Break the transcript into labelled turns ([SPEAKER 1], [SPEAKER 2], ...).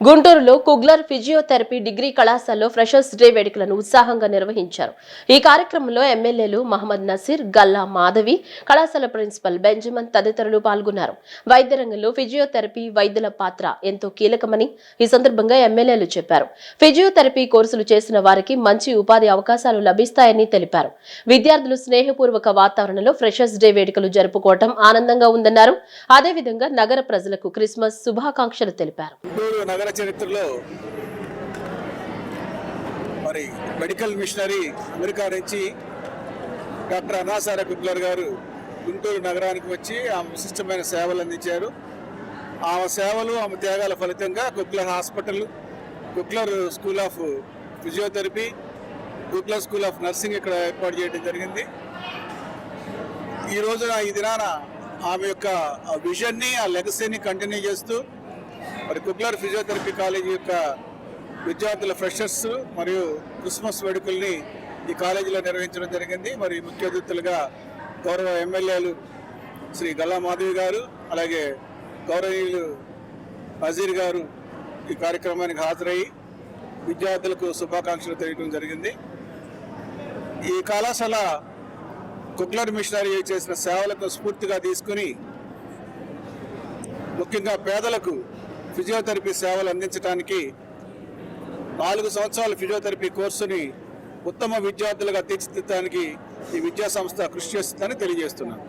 [SPEAKER 1] గుంటూరులో Kugler physiotherapy degree కళాశాలలో freshers day వేడుకలను ఉత్సాహంగా నిర్వహించారు. ఈ కార్యక్రమంలో ఎమ్మెల్యేలు మహమ్మద్ నసీర్ గల్లా మాధవి కళాశాల ప్రిన్సిపల్ బెంజమిన్ తదితరులు పాల్గొన్నారు. వైద్య రంగంలో ఫిజియోథెరపీ వైద్యుల పాత్ర ఎంతో కీలకమని ఈ సందర్భంగా ఎమ్మెల్యేలు చెప్పారు. ఫిజియోథెరపీ కోర్సులు చేసిన వారికి మంచి ఉపాధి అవకాశాలు లభిస్తాయని తెలిపారు. విద్యార్థులు స్నేహపూర్వక వాతావరణంలో ఫ్రెషర్స్ డే వేడుకలు జరుపుకోవటం ఆనందంగా ఉందన్నారు. అదేవిధంగా నగర ప్రజలకు క్రిస్మస్ శుభాకాంక్షలు తెలిపారు.
[SPEAKER 2] నగర చరిత్రలో మరి మెడికల్ మిషనరీ అమెరికా నుంచి డాక్టర్ అనాసార కుక్లర్ గారు గుంటూరు నగరానికి వచ్చి ఆమె విశిష్టమైన సేవలు అందించారు. ఆమె సేవలు ఆమె త్యాగాల ఫలితంగా Kugler hospital Kugler school of physiotherapy Kugler school of nursing ఇక్కడ ఏర్పాటు చేయడం జరిగింది. ఈ రోజున ఈ దినాన ఆమె యొక్క ఆ విజన్ని ఆ లెగసీని కంటిన్యూ చేస్తూ మరి కుక్లర్ ఫిజియోథెరపీ కాలేజీ యొక్క విద్యార్థుల ఫ్రెషర్స్ మరియు క్రిస్మస్ వేడుకల్ని ఈ కాలేజీలో నిర్వహించడం జరిగింది. మరి ముఖ్య అతిథులుగా గౌరవ ఎమ్మెల్యేలు శ్రీ గల్లా మాధవి గారు అలాగే గౌరవనీయులు నజీర్ గారు ఈ కార్యక్రమానికి హాజరయ్యి విద్యార్థులకు శుభాకాంక్షలు తెలియడం జరిగింది. ఈ కళాశాల కుక్లర్ మిషనరీ చేసిన సేవలకు స్ఫూర్తిగా తీసుకుని ముఖ్యంగా పేదలకు ఫిజియోథెరపీ సేవలు అందించడానికి నాలుగు సంవత్సరాల ఫిజియోథెరపీ కోర్సుని ఉత్తమ విద్యార్థులుగా తీర్చిదిద్దడానికి ఈ విద్యా సంస్థ కృషి చేస్తుందని తెలియజేస్తున్నాను.